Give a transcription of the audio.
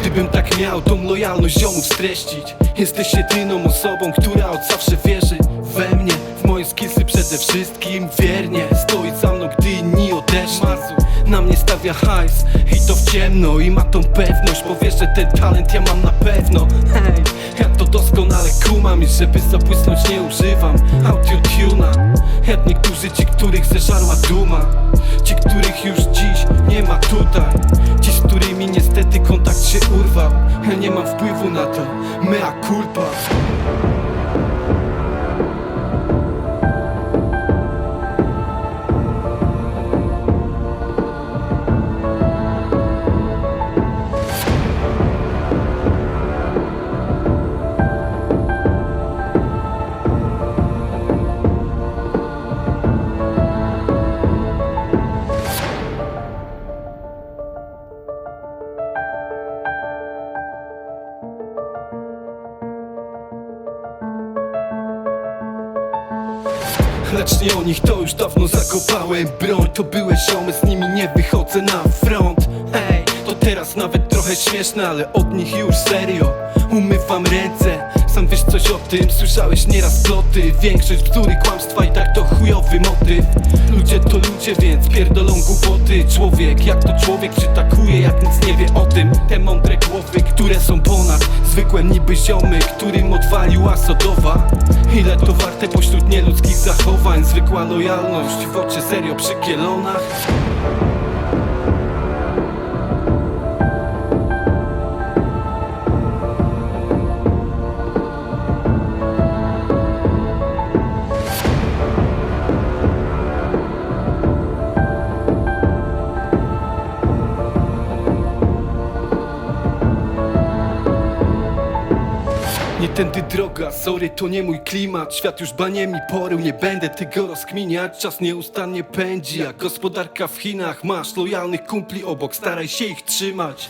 Gdybym tak miał tą lojalność ziomów streścić Jesteś jedyną osobą, która od zawsze wierzy we mnie. W moje skillsy przede wszystkim wiernie. Stoi za mną, gdy inni odeszli. Na mnie stawia hajs i to w ciemno I ma tą pewność, bo wiesz, że ten talent ja mam na pewno. Hej, ja to doskonale kumam I żeby zabłysnąć nie używam autotuna Jak niektórzy ci, których zeżarła duma. Ci, których już dziś nie ma tutaj Girls. Lecz nie o nich to już dawno zakopałem. Broń To były ziomy, z nimi nie wychodzę na front. Hej, to teraz nawet trochę śmieszne, ale od nich już serio Umywam ręce, sam wiesz coś o tym Słyszałeś nieraz ploty, większość bzdury, kłamstwa i tak to chujowy motyw. Ludzie to ludzie, więc pierdolą głupoty. Człowiek, jak to człowiek przytakuje, jak nic nie wie o tym. Te mądre głowy, które są ponad. Zwykłe niby ziomy, którym odwaliła sodowa. Ile to warte pośród nieludzkich zachowań Zwykła lojalność w oczy serio przy tędy droga, sorry to nie mój klimat. Świat już banie mi porył, nie będę tego rozkminiać. Czas nieustannie pędzi, jak gospodarka w Chinach. Masz lojalnych kumpli obok, staraj się ich trzymać